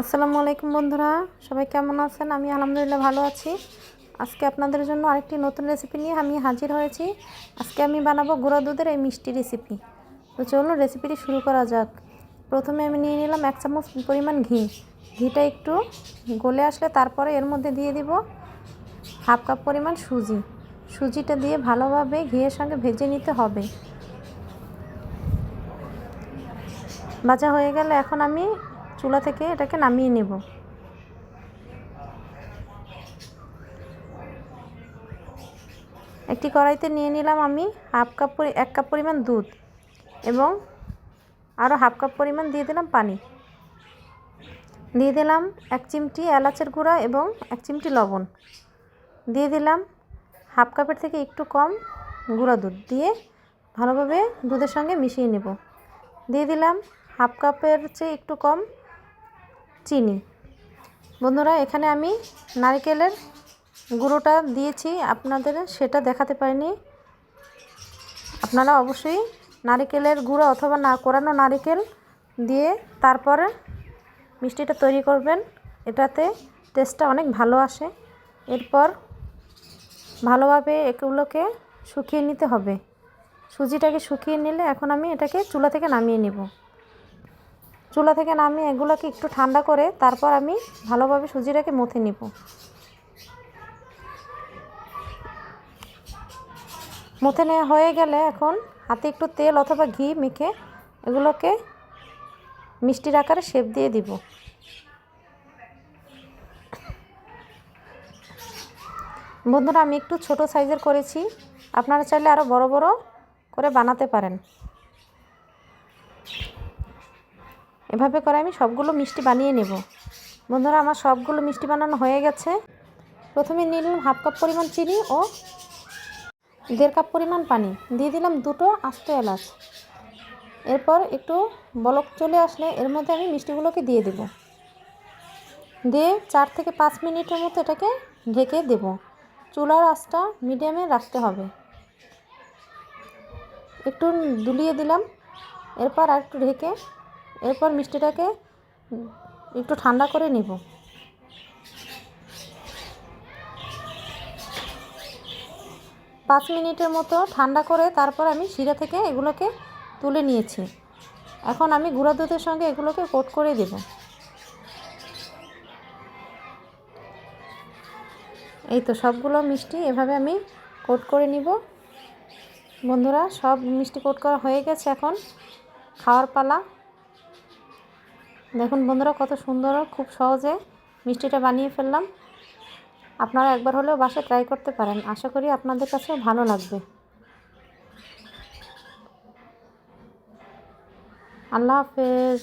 আসসালামু আলাইকুম বন্ধুরা, সবাই কেমন আছেন? আমি আলহামদুলিল্লাহ ভালো আছি। আজকে আপনাদের জন্য আরেকটি নতুন রেসিপি নিয়ে আমি হাজির হয়েছি। আজকে আমি বানাবো গুঁড়া দুধের এই মিষ্টি রেসিপি তো চলুন রেসিপিটি শুরু করা যাক। প্রথমে আমি নিয়ে নিলাম এক চামচ পরিমাণ ঘি। ঘিটা একটু গলে আসলে তারপরে এর মধ্যে দিয়ে দিব হাফ কাপ পরিমাণ সুজি। সুজিটা দিয়ে ভালোভাবে ঘিয়ের সঙ্গে ভেজে নিতে হবে। ভাজা হয়ে গেলে এখন আমি চুলা থেকে এটাকে নামিয়ে নেব। একটি কড়াইতে নিয়ে নিলাম আমি হাফ কাপ এক কাপ পরিমাণ দুধ এবং আরও হাফ কাপ পরিমাণ দিয়ে দিলাম পানি। দিয়ে দিলাম এক চিমটি এলাচের গুঁড়া এবং এক চিমটি লবণ। দিয়ে দিলাম হাফ কাপের থেকে একটু কম গুঁড়া দুধ দিয়ে ভালোভাবে দুধের সঙ্গে মিশিয়ে নেব। দিয়ে দিলাম হাফ কাপের চেয়ে একটু কম চিনি। বন্ধুরা, এখানে আমি নারকেলের গুঁড়োটা দিয়েছি। আপনাদের সেটা দেখাতে পারিনি। আপনারা অবশ্যই নারিকেলের গুঁড়ো অথবা না কোরানো নারিকেল দিয়ে তারপরে মিষ্টিটা তৈরি করবেন। এটাতে টেস্টটা অনেক ভালো আসে। এরপর ভালোভাবে এগুলোকে শুকিয়ে নিতে হবে। সুজিটাকে শুকিয়ে নিলে এখন আমি এটাকে চুলা থেকে নামিয়ে নেব। চুলা থেকে নামিয়ে এগুলোকে একটু ঠান্ডা করে তারপর আমি ভালোভাবে সুজিটাকে মথে নিব। মথে নেওয়া হয়ে গেলে এখন হাতে একটু তেল অথবা ঘি মেখে এগুলোকে মিষ্টির আকারে শেপ দিয়ে দিব। বন্ধুরা, আমি একটু ছোট সাইজের করেছি। আপনারা চাইলে আরও বড় বড় করে বানাতে পারেন। এভাবে করে আমি সবগুলো মিষ্টি বানিয়ে নেব। বন্ধুরা, আমার সবগুলো মিষ্টি বানানো হয়ে গেছে। প্রথমে নিলাম হাফ কাপ পরিমাণ চিনি ও দেড় কাপ পরিমাণ পানি। দিয়ে দিলাম দুটো আস্ত এলাচ। এরপর একটু বলক চলে আসলে এর মধ্যে আমি মিষ্টিগুলোকে দিয়ে দেব। দিয়ে চার থেকে পাঁচ মিনিটের মতো এটাকে ঢেকে দেব। চুলার আঁচটা মিডিয়ামে রাখতে হবে। একটু দুলিয়ে দিলাম। এরপর আর একটু ঢেকে এরপর মিষ্টিটাকে একটু ঠান্ডা করে নিব। পাঁচ মিনিটের মতো ঠান্ডা করে তারপর আমি শিরা থেকে এগুলোকে তুলে নিয়েছি। এখন আমি গুঁড়া দুধের সঙ্গে এগুলোকে কোট করে দেব। এই তো সবগুলো মিষ্টি এভাবে আমি কোট করে নিব। বন্ধুরা, সব মিষ্টি কোট করা হয়ে গেছে এখন। খাওয়ার পালা দেখুন বন্ধুরা, কত সুন্দর, খুব সহজে মিষ্টিটা বানিয়ে ফেললাম। আপনারা একবার হলেও বাসে ট্রাই করতে পারেন। আশা করি আপনাদের কাছেও ভালো লাগবে। আল্লাহ হাফেজ।